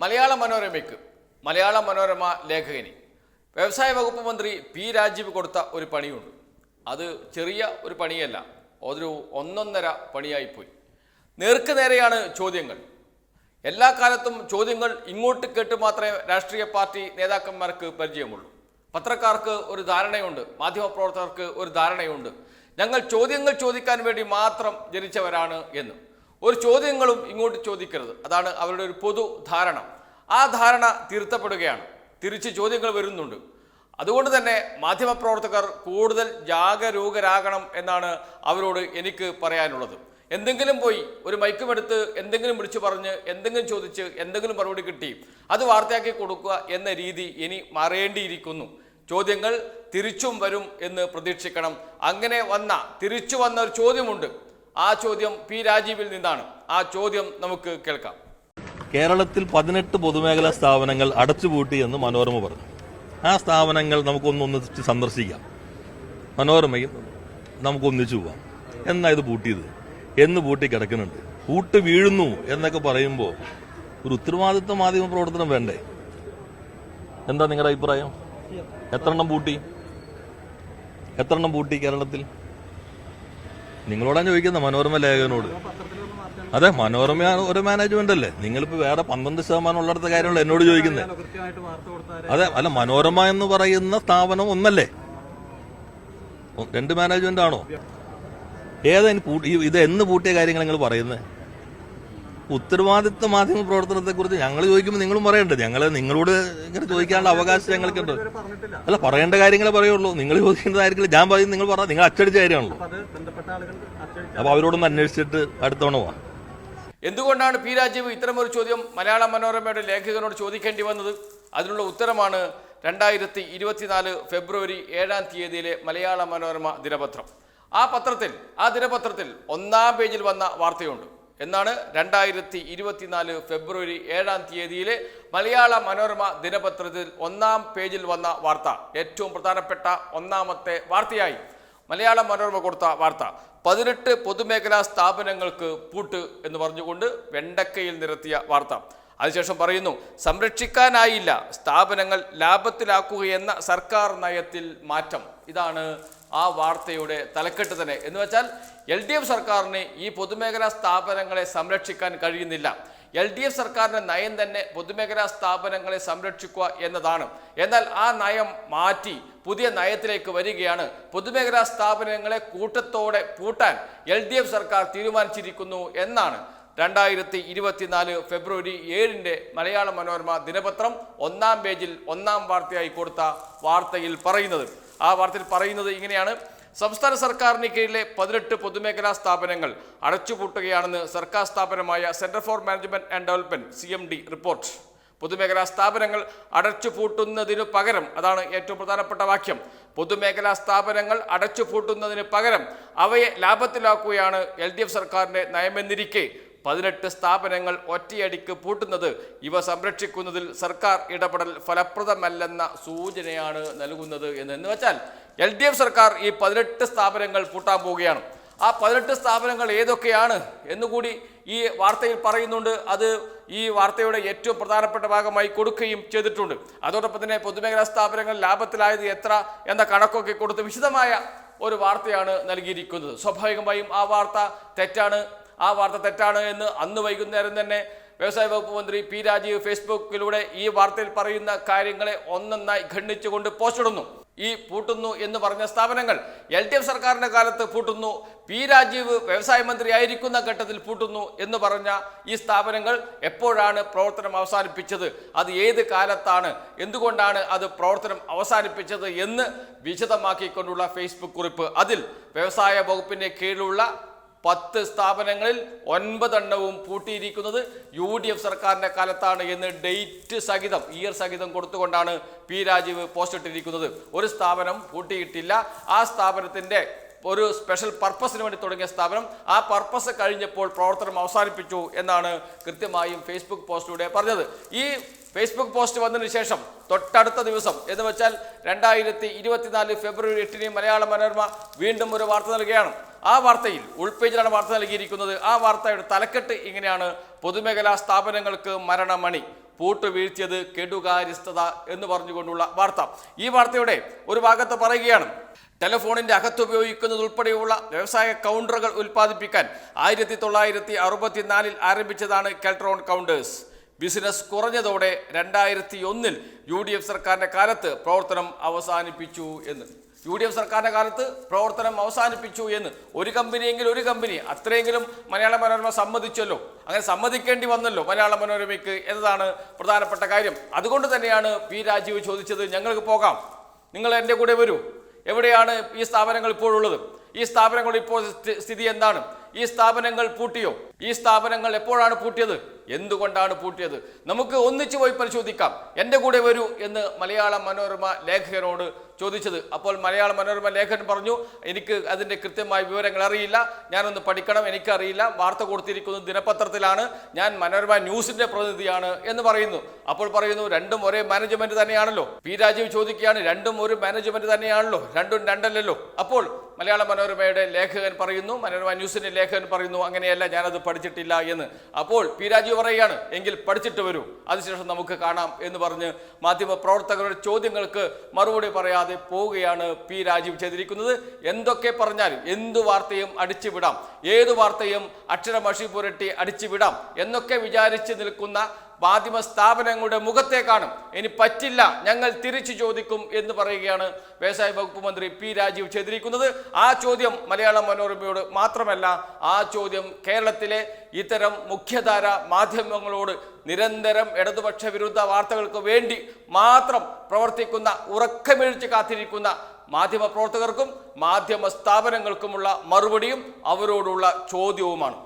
മലയാള മനോരമയ്ക്ക് മലയാള മനോരമ ലേഖകന്. വ്യവസായ വകുപ്പ് മന്ത്രി പി രാജീവ് കൊടുത്ത ഒരു പണിയുണ്ട്. അത് ചെറിയ ഒരു പണിയല്ല ഒരു ഒന്നൊന്നര പണിയായിപ്പോയി. നേർക്ക് നേരെയാണ് ചോദ്യങ്ങൾ. എല്ലാ കാലത്തും ചോദ്യങ്ങൾ ഇങ്ങോട്ട് കേട്ട് മാത്രമേ രാഷ്ട്രീയ പാർട്ടി നേതാക്കന്മാർക്ക് പരിചയമുള്ളൂ. പത്രക്കാർക്ക് ഒരു ധാരണയുണ്ട് മാധ്യമപ്രവർത്തകർക്ക് ഒരു ധാരണയുണ്ട്. ഞങ്ങൾ ചോദ്യങ്ങൾ ചോദിക്കാൻ വേണ്ടി മാത്രം ജനിച്ചവരാണ് എന്ന്. ഒരു ചോദ്യങ്ങളും ഇങ്ങോട്ട് ചോദിക്കരുത്. അതാണ് അവരുടെ ഒരു പൊതു ധാരണ. ആ ധാരണ തിരുത്തപ്പെടുകയാണ്. തിരിച്ച് ചോദ്യങ്ങൾ വരുന്നുണ്ട്. അതുകൊണ്ട് തന്നെ മാധ്യമപ്രവർത്തകർ കൂടുതൽ ജാഗരൂകരാകണം എന്നാണ് അവരോട് എനിക്ക് പറയാനുള്ളത്. എന്തെങ്കിലും പോയി ഒരു മൈക്കുമെടുത്ത് എന്തെങ്കിലും വിളിച്ചു പറഞ്ഞ് എന്തെങ്കിലും ചോദിച്ച് എന്തെങ്കിലും മറുപടി കിട്ടി അത് വാർത്തയാക്കി കൊടുക്കുക എന്ന രീതി ഇനി മാറേണ്ടിയിരിക്കുന്നു. ചോദ്യങ്ങൾ തിരിച്ചും വരും എന്ന് പ്രതീക്ഷിക്കണം. അങ്ങനെ വന്ന തിരിച്ചു വന്ന ഒരു ചോദ്യമുണ്ട്. ആ ചോദ്യം പി രാജീവിൽ നിന്നാണ്. ആ ചോദ്യം നമുക്ക് കേൾക്കാം. കേരളത്തിൽ പതിനെട്ട് പൊതുമേഖലാ സ്ഥാപനങ്ങൾ അടച്ചുപൂട്ടി എന്ന് മനോരമ പറഞ്ഞു. ആ സ്ഥാപനങ്ങൾ നമുക്കൊന്ന് ഒന്നിച്ച് സന്ദർശിക്കാം. മനോരമയും നമുക്കൊന്നിച്ചു പോവാം. എന്നാ ഇത് പൂട്ടിയത്? എന്ന് പൂട്ടി കിടക്കുന്നുണ്ട്. പൂട്ട് വീഴുന്നു എന്നൊക്കെ പറയുമ്പോൾ ഒരു ഉത്തരവാദിത്വ മാധ്യമ പ്രവർത്തനം വേണ്ടേ? എന്താ നിങ്ങളുടെ അഭിപ്രായം? എത്ര എണ്ണം പൂട്ടി? എത്ര എണ്ണം പൂട്ടി കേരളത്തിൽ? നിങ്ങളോടാണ് ചോദിക്കുന്നത് മനോരമ ലേഖകനോട്. അതെ മനോരമ ഒരു മാനേജ്മെന്റ് അല്ലേ? നിങ്ങളിപ്പോ വേറെ പന്ത്രണ്ട് ശതമാനം ഉള്ളിടത്തെ കാര്യങ്ങൾ എന്നോട് ചോദിക്കുന്നത് അതെ അല്ല മനോരമ എന്ന് പറയുന്ന സ്ഥാപനം ഒന്നല്ലേ? രണ്ട് മാനേജ്മെന്റ് ആണോ? ഏതാ ഇത് എന്ന് പൂട്ടിയ കാര്യങ്ങൾ നിങ്ങൾ പറയുന്നത് ഉത്തരവാദിത്വ മാധ്യമ പ്രവർത്തനത്തെ കുറിച്ച് ഞങ്ങൾ ചോദിക്കുമ്പോൾ നിങ്ങളും പറയണ്ടേ? ഞങ്ങൾ നിങ്ങളോട് ഇങ്ങനെ ചോദിക്കാനുള്ള അവകാശം ഞങ്ങൾക്കുണ്ട്. അല്ല പറയേണ്ട കാര്യങ്ങളെ പറയുള്ളൂ. നിങ്ങൾ ചോദിക്കേണ്ടതായിരിക്കില്ല ഞാൻ പറയും നിങ്ങൾ പറഞ്ഞാൽ നിങ്ങൾ അച്ചടിച്ച കാര്യമാണല്ലോ. അപ്പൊ അത് ബന്ധപ്പെട്ട ആളുകൾ അച്ചടിച്ച അപ്പൊ അവരോടൊന്ന് അന്വേഷിച്ചിട്ട് അടുത്തോണ പോവാം. എന്തുകൊണ്ടാണ് പി രാജീവ് ഇത്തരമൊരു ചോദ്യം മലയാള മനോരമയുടെ ലേഖകനോട് ചോദിക്കേണ്ടി വന്നത്? അതിനുള്ള ഉത്തരമാണ് രണ്ടായിരത്തി ഇരുപത്തിനാല് ഫെബ്രുവരി ഏഴാം തീയതിയിലെ മലയാള മനോരമ ദിനപത്രം. ആ പത്രത്തിൽ ആ ദിനപത്രത്തിൽ ഒന്നാം പേജിൽ വന്ന വാർത്തയുണ്ട്. എന്നാണ് രണ്ടായിരത്തി ഇരുപത്തിനാല് ഫെബ്രുവരി ഏഴാം തീയതിയിലെ മലയാള മനോരമ ദിനപത്രത്തിൽ ഒന്നാം പേജിൽ വന്ന വാർത്ത. ഏറ്റവും പ്രധാനപ്പെട്ട ഒന്നാമത്തെ വാർത്തയായി മലയാള മനോരമ കൊടുത്ത വാർത്ത. പതിനെട്ട് പൊതുമേഖലാ സ്ഥാപനങ്ങൾക്ക് പൂട്ട് എന്ന് പറഞ്ഞുകൊണ്ട് വെണ്ടക്കയിൽ നിരത്തിയ വാർത്ത. അതിനുശേഷം പറയുന്നു സംരക്ഷിക്കാനായില്ല സ്ഥാപനങ്ങൾ ലാഭത്തിലാക്കുകയെന്ന സർക്കാർ നയത്തിൽ മാറ്റം. ഇതാണ് ആ വാർത്തയുടെ തലക്കെട്ട് തന്നെ. എന്ന് വെച്ചാൽ എൽ ഡി എഫ് സർക്കാരിന് ഈ പൊതുമേഖലാ സ്ഥാപനങ്ങളെ സംരക്ഷിക്കാൻ കഴിയുന്നില്ല. എൽ ഡി എഫ് സർക്കാരിന്റെ നയം തന്നെ പൊതുമേഖലാ സ്ഥാപനങ്ങളെ സംരക്ഷിക്കുക എന്നതാണ്. എന്നാൽ ആ നയം മാറ്റി പുതിയ നയത്തിലേക്ക് വരികയാണ്. പൊതുമേഖലാ സ്ഥാപനങ്ങളെ കൂട്ടത്തോടെ കൂട്ടാൻ എൽ ഡി എഫ് സർക്കാർ തീരുമാനിച്ചിരിക്കുന്നു എന്നാണ് രണ്ടായിരത്തി ഇരുപത്തിനാല് ഫെബ്രുവരി ഏഴിന്റെ മലയാള മനോരമ ദിനപത്രം ഒന്നാം പേജിൽ ഒന്നാം വാർത്തയായി കൊടുത്ത വാർത്തയിൽ പറയുന്നത്. ആ വാർത്തയിൽ പറയുന്നത് ഇങ്ങനെയാണ്. സംസ്ഥാന സർക്കാരിന് കീഴിലെ പതിനെട്ട് പൊതുമേഖലാ സ്ഥാപനങ്ങൾ അടച്ചുപൂട്ടുകയാണെന്ന് സർക്കാർ സ്ഥാപനമായ centre for management and development C M D report. പൊതുമേഖലാ സ്ഥാപനങ്ങൾ അടച്ചുപൂട്ടുന്നതിനു പകരം അതാണ് ഏറ്റവും പ്രധാനപ്പെട്ട വാക്യം. പൊതുമേഖലാ സ്ഥാപനങ്ങൾ അടച്ചുപൂട്ടുന്നതിന് പകരം അവയെ ലാഭത്തിലാക്കുകയാണ് എൽ ഡി എഫ് സർക്കാരിന്റെ നയമെന്നിരിക്കെ പതിനെട്ട് സ്ഥാപനങ്ങൾ ഒറ്റയടിക്ക് പൂട്ടുന്നത് ഇവ സംരക്ഷിക്കുന്നതിൽ സർക്കാർ ഇടപെടൽ ഫലപ്രദമല്ലെന്ന സൂചനയാണ് നൽകുന്നത് എന്ന് വെച്ചാൽ എൽ ഡി എഫ് സർക്കാർ ഈ പതിനെട്ട് സ്ഥാപനങ്ങൾ പൂട്ടാൻ പോവുകയാണ്. ആ പതിനെട്ട് സ്ഥാപനങ്ങൾ ഏതൊക്കെയാണ് എന്നുകൂടി ഈ വാർത്തയിൽ പറയുന്നുണ്ട്. അത് ഈ വാർത്തയുടെ ഏറ്റവും പ്രധാനപ്പെട്ട ഭാഗമായി കൊടുക്കുകയും ചെയ്തിട്ടുണ്ട്. അതോടൊപ്പം തന്നെ പൊതുമേഖലാ സ്ഥാപനങ്ങൾ ലാഭത്തിലായത് എത്ര എന്ന കണക്കൊക്കെ കൊടുത്ത് വിശദമായ ഒരു വാർത്തയാണ് നൽകിയിരിക്കുന്നത്. സ്വാഭാവികമായും ആ വാർത്ത തെറ്റാണ്. ആ വാർത്ത തെറ്റാണ് എന്ന് അന്ന് വൈകുന്നേരം തന്നെ വ്യവസായ വകുപ്പ് മന്ത്രി പി രാജീവ് ഫേസ്ബുക്കിലൂടെ ഈ വാർത്തയിൽ പറയുന്ന കാര്യങ്ങളെ ഒന്നൊന്നായി ഖണ്ഡിച്ചുകൊണ്ട് പോസ്റ്റ് ഇടുന്നു. ഈ പൂട്ടുന്നു എന്ന് പറഞ്ഞ സ്ഥാപനങ്ങൾ എൽ ഡി എഫ് കാലത്ത് പൂട്ടുന്നു പി രാജീവ് വ്യവസായ മന്ത്രി ആയിരിക്കുന്ന ഘട്ടത്തിൽ പൂട്ടുന്നു എന്ന് പറഞ്ഞ ഈ സ്ഥാപനങ്ങൾ എപ്പോഴാണ് പ്രവർത്തനം അവസാനിപ്പിച്ചത്? അത് ഏത് കാലത്താണ്? എന്തുകൊണ്ടാണ് അത് പ്രവർത്തനം അവസാനിപ്പിച്ചത് എന്ന് വിശദമാക്കിക്കൊണ്ടുള്ള ഫേസ്ബുക്ക് കുറിപ്പ്. അതിൽ വ്യവസായ വകുപ്പിന്റെ കീഴിലുള്ള പത്ത് സ്ഥാപനങ്ങളിൽ ഒൻപതെണ്ണവും പൂട്ടിയിരിക്കുന്നത് യു ഡി എഫ് സർക്കാരിന്റെ കാലത്താണ് എന്ന് ഡേറ്റ് സഹിതം ഇയർ സഹിതം കൊടുത്തുകൊണ്ടാണ് പി രാജീവ് പോസ്റ്റ് ഇട്ടിരിക്കുന്നത്. ഒരു സ്ഥാപനം പൂട്ടിയിട്ടില്ല. ആ സ്ഥാപനത്തിന്റെ ഒരു സ്പെഷ്യൽ പർപ്പസിന് വേണ്ടി തുടങ്ങിയ സ്ഥാപനം. ആ പർപ്പസ് കഴിഞ്ഞപ്പോൾ പ്രവർത്തനം അവസാനിപ്പിച്ചു എന്നാണ് കൃത്യമായും ഫേസ്ബുക്ക് പോസ്റ്റിലൂടെ പറഞ്ഞത്. ഈ ഫേസ്ബുക്ക് പോസ്റ്റ് വന്നതിന് ശേഷം തൊട്ടടുത്ത ദിവസം എന്ന് വെച്ചാൽ രണ്ടായിരത്തി ഇരുപത്തിനാല് ഫെബ്രുവരി എട്ടിന് മലയാള മനോരമ വീണ്ടും ഒരു വാർത്ത നൽകുകയാണ്. ആ വാർത്തയിൽ ഉൾപേജിലാണ് വാർത്ത നൽകിയിരിക്കുന്നത്. ആ വാർത്തയുടെ തലക്കെട്ട് ഇങ്ങനെയാണ്. പൊതുമേഖലാ സ്ഥാപനങ്ങൾക്ക് മരണമണി. പൂട്ട് വീഴ്ത്തിയത് കെടുകാര്യസ്ഥത എന്ന് പറഞ്ഞുകൊണ്ടുള്ള വാർത്ത. ഈ വാർത്തയുടെ ഒരു ഭാഗത്ത് പറയുകയാണ്. ടെലിഫോണിന്റെ അകത്ത് ഉപയോഗിക്കുന്നത് ഉൾപ്പെടെയുള്ള വ്യവസായ കൗണ്ടറുകൾ ഉൽപ്പാദിപ്പിക്കാൻ ആയിരത്തി തൊള്ളായിരത്തി അറുപത്തിനാലിൽ ആരംഭിച്ചതാണ് കെൽട്രോൺ കൗണ്ടേഴ്സ്. ബിസിനസ് കുറഞ്ഞതോടെ രണ്ടായിരത്തി ഒന്നിൽ യു ഡി എഫ് സർക്കാരിന്റെ കാലത്ത് പ്രവർത്തനം അവസാനിപ്പിച്ചു എന്ന്. യു ഡി എഫ് സർക്കാരിന്റെ കാലത്ത് പ്രവർത്തനം അവസാനിപ്പിച്ചു എന്ന്. ഒരു കമ്പനിയെങ്കിലും ഒരു കമ്പനി. അത്രയെങ്കിലും മലയാള മനോരമ സമ്മതിച്ചല്ലോ. അങ്ങനെ സമ്മതിക്കേണ്ടി വന്നല്ലോ മലയാള മനോരമയ്ക്ക് എന്നതാണ് പ്രധാനപ്പെട്ട കാര്യം. അതുകൊണ്ട് തന്നെയാണ് പി രാജീവ് ചോദിച്ചത് ഞങ്ങൾക്ക് പോകാം. നിങ്ങൾ എന്റെ കൂടെ വരൂ. എവിടെയാണ് ഈ സ്ഥാപനങ്ങൾ ഇപ്പോഴുള്ളത്? ഈ സ്ഥാപനങ്ങൾ ഇപ്പോൾ സ്ഥിതി എന്താണ്? ഈ സ്ഥാപനങ്ങൾ പൂട്ടിയോ? ഈ സ്ഥാപനങ്ങൾ എപ്പോഴാണ് പൂട്ടിയത്? എന്തുകൊണ്ടാണ് പൂട്ടിയത്? നമുക്ക് ഒന്നിച്ചു പോയി പരിശോധിക്കാം. എന്റെ കൂടെ വരൂ എന്ന് മലയാള മനോരമ ലേഖകനോട് ചോദിച്ചത്. അപ്പോൾ മലയാള മനോരമ ലേഖകൻ പറഞ്ഞു എനിക്ക് അതിന്റെ കൃത്യമായ വിവരങ്ങൾ അറിയില്ല. ഞാനൊന്ന് പഠിക്കണം. എനിക്കറിയില്ല. വാർത്ത കൊടുത്തിരിക്കുന്നത് ദിനപത്രത്തിലാണ്. ഞാൻ മനോരമ ന്യൂസിന്റെ പ്രതിനിധിയാണ് എന്ന് പറയുന്നു. അപ്പോൾ പറയുന്നു രണ്ടും ഒരേ മാനേജ്മെന്റ് തന്നെയാണല്ലോ. പി രാജീവ് ചോദിക്കുകയാണ് രണ്ടും ഒരു മാനേജ്മെന്റ് തന്നെയാണല്ലോ. രണ്ടും രണ്ടല്ലല്ലോ. അപ്പോൾ മലയാള മനോരമയുടെ ലേഖകൻ പറയുന്നു മനോരമ ന്യൂസിന്റെ ലേഖകൻ പറയുന്നു അങ്ങനെയല്ല ഞാനത് പഠിച്ചിട്ടില്ല എന്ന്. അപ്പോൾ പി രാജീവ് പറയുകയാണ് എങ്കിൽ പഠിച്ചിട്ട് വരൂ അതിനുശേഷം നമുക്ക് കാണാം എന്ന് പറഞ്ഞ് മാധ്യമ പ്രവർത്തകരുടെ ചോദ്യങ്ങൾക്ക് മറുപടി പറയാതെ പോവുകയാണ് പി രാജീവ് ചെയ്തിരിക്കുന്നത്. എന്തൊക്കെ പറഞ്ഞാലും എന്തു വാർത്തയും അടിച്ചു വിടാം ഏതു വാർത്തയും അക്ഷരമഷി പുരട്ടി അടിച്ചു വിടാം എന്നൊക്കെ വിചാരിച്ച് നിൽക്കുന്ന മാധ്യമ സ്ഥാപനങ്ങളുടെ മുഖത്തെ കാണും. ഇനി പറ്റില്ല ഞങ്ങൾ തിരിച്ചു ചോദിക്കും എന്ന് പറയുകയാണ് വ്യവസായ വകുപ്പ് മന്ത്രി പി രാജീവ് ചെയ്തിരിക്കുന്നത്. ആ ചോദ്യം മലയാള മനോരമയോട് മാത്രമല്ല ആ ചോദ്യം കേരളത്തിലെ ഇത്തരം മുഖ്യധാര മാധ്യമങ്ങളോട് നിരന്തരം ഇടതുപക്ഷ വിരുദ്ധ വാർത്തകൾക്ക് വേണ്ടി മാത്രം പ്രവർത്തിക്കുന്ന ഉറക്കമിഴിച്ച് കാത്തിരിക്കുന്ന മാധ്യമ പ്രവർത്തകർക്കും മാധ്യമ സ്ഥാപനങ്ങൾക്കുമുള്ള മറുപടിയും അവരോടുള്ള ചോദ്യവുമാണ്.